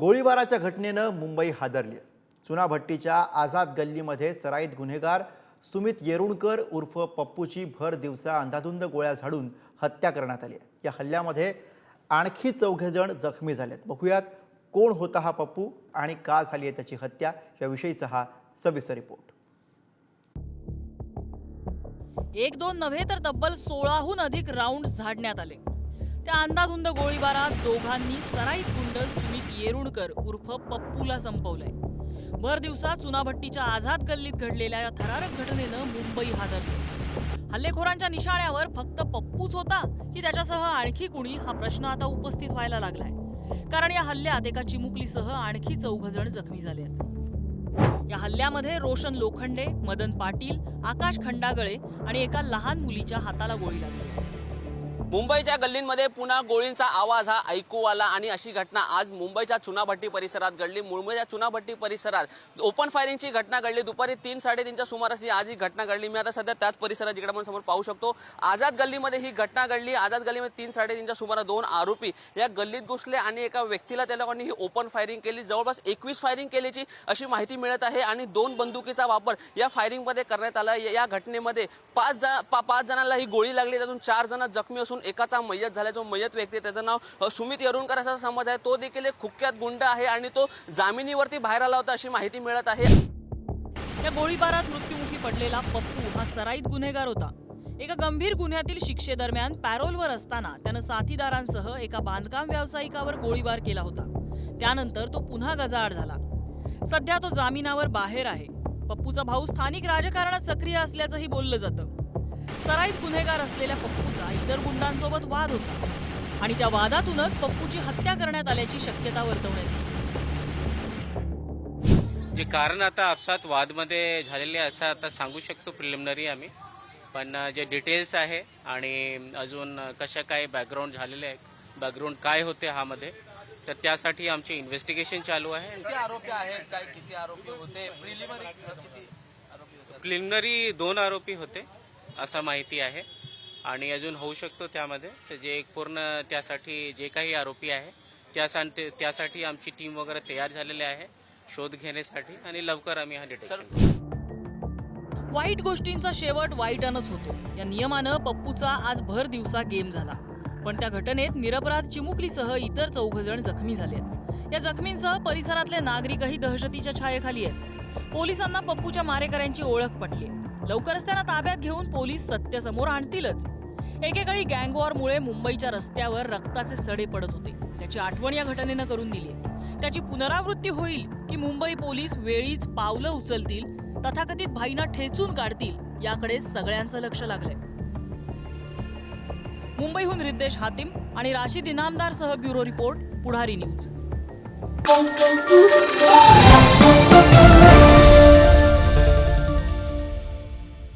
गोळीबाराच्या घटनेनं मुंबई हादरली. चुनाभट्टीच्या आझाद गल्लीमध्ये सराईत गुन्हेगार सुमित येरुणकर उर्फ पप्पूची भर दिवसा अंधाधुंद गोळ्या झाडून हत्या करण्यात आली आहे. या हल्ल्यामध्ये आणखी चौघेजण जखमी झालेत. बघूयात कोण होता हा पप्पू आणि का झाली आहे त्याची हत्या याविषयीचा हा सविस्तर रिपोर्ट. एक दोन नव्हे तर तब्बल सोळाहून अधिक राऊंड झाडण्यात आले. त्या अंधाधुंद गोळीबारात दोघांनी सराईत गुंड सुमित येरुणकर उर्फ पप्पूला संपवलंय. भर दिवसात चुनाभट्टीच्या आझाद गल्लीत घडलेल्या या थरारक घटनेनं मुंबई हादरली. हल्लेखोरांच्या निशाण्यावर फक्त पप्पूच होता की त्याच्यासह आणखी कुणी? हा प्रश्न आता उपस्थित व्हायला लागलाय. कारण या हल्ल्यात एका चिमुकलीसह आणखी चौघ जण जखमी झाले आहेत. या हल्ल्यामध्ये रोशन लोखंडे मदन पाटील आकाश खंडागळे आणि एका लहान मुलीच्या हाताला गोळी लागली मुंबईच्या गल्लींमध्ये पुन्हा गोळींचा आवाज हा ऐकू आला आणि अशी घटना आज मुंबईच्या चुनाभट्टी परिसरात घडली. मुंबईच्या चुनाभट्टी परिसरात ओपन फायरिंगची घटना घडली. दुपारी तीन साडेतीनच्या सुमारास ही आज ही घटना घडली. मी आता सध्या त्याच परिसरात जिकडे आपण समोर पाहू शकतो. आझाद गल्लीमध्ये ही घटना घडली. आझाद गल्लीमध्ये तीन साडेतीनच्या सुमारास दोन आरोपी या गल्लीत घुसले आणि एका व्यक्तीला त्या लोकांनी ही ओपन फायरिंग केली. जवळपास एकवीस फायरिंग केल्याची अशी माहिती मिळत आहे आणि दोन बंदुकीचा वापर या फायरिंगमध्ये करण्यात आला. या या घटनेमध्ये पाच जण पा पाच जणांना ही गोळी लागली. त्यातून चार जण जखमी असून एकाचा मयत झाला तो मयत व्यक्ती त्याचं नाव सुमित येरुणकर असा समज आहे. तो देखील एक कुख्यात गुंड आहे आणि तो जामिनीवरती बाहेर आला होता अशी माहिती मिळत आहे. या गोळीबारात मृत्युमुखी पडलेला पप्पू हा सराईत गुन्हेगार होता. एका गंभीर गुन्ह्यातील शिक्षेदरम्यान पॅरोलवर असताना त्यानं साथीदारांसह एका बांधकाम व्यावसायिकावर गोळीबार केला होता. त्यानंतर तो पुन्हा गजाआड झाला. सध्या तो जामिनावर बाहेर आहे. पप्पूचा भाऊ स्थानिक राजकारणात सक्रिय असल्याचंही बोललं जातं. सराईत गुन्हेगार असलेल्या पप्पूचा इतर गुंडांसोबत वाद होता. आणि त्या वादातूनच पप्पूची हत्या करण्यात आल्याची शक्यता वर्तवण्यात येते. जे कारण आता आपसात वादमध्ये झालेले आहे असं आता सांगू शकतो प्रिलिमिनरी आम्ही. पण जे डिटेल्स आहे आणि अजून कशा काय बॅकग्राऊंड झालेले आहे बॅकग्राऊंड काय होते ह्यामध्ये तर त्यासाठी आमचे इन्व्हेस्टिगेशन चालू आहे. किती आरोपी आहेत काय किती आरोपी होते? प्रिलिमिनरी किती आरोपी होते? प्रिलिमिनरी दोन आरोपी होते. असं माहिती आहे. आणि अजून होऊ शकतो त्यामध्ये. तर जे एक पूर्ण त्यासाठी जे काही आरोपी आहे त्यासाठी त्यासाठी आमची टीम वगैरे तयार झालेली आहे. शोध घेण्यासाठी आणि लवकर आम्ही हा डिटेक्शन वाईट गोष्टींचा शेवट वाईटानच होतो. या नियमानं पप्पूचा आज भर दिवसा गेम झाला. पण त्या घटनेत निरपराध चिमुकलीसह इतर चौघ जण जखमी झालेत. या जखमींसह परिसरातले नागरिकही दहशतीच्या छायेखाली आहेत. पोलिसांना पप्पूच्या मारेकऱ्यांची ओळख पटली. लवकरच त्यांना ताब्यात घेऊन पोलीस सत्य समोर आणतीलच. एकेकाळी गँगवॉरमुळे मुंबईच्या रस्त्यावर रक्ताचे सडे पडत होते. त्याची आठवण या घटनेनं करून दिली त्याची पुनरावृत्ती होईल की मुंबई पोलीस वेळीच पावलं उचलतील तथाकथित भाईंना ठेचून काढतील याकडे सगळ्यांचं लक्ष लागलंय. मुंबईहून रिद्देश हातीम आणि राशी इनामदार सह ब्युरो रिपोर्ट पुढारी न्यूज.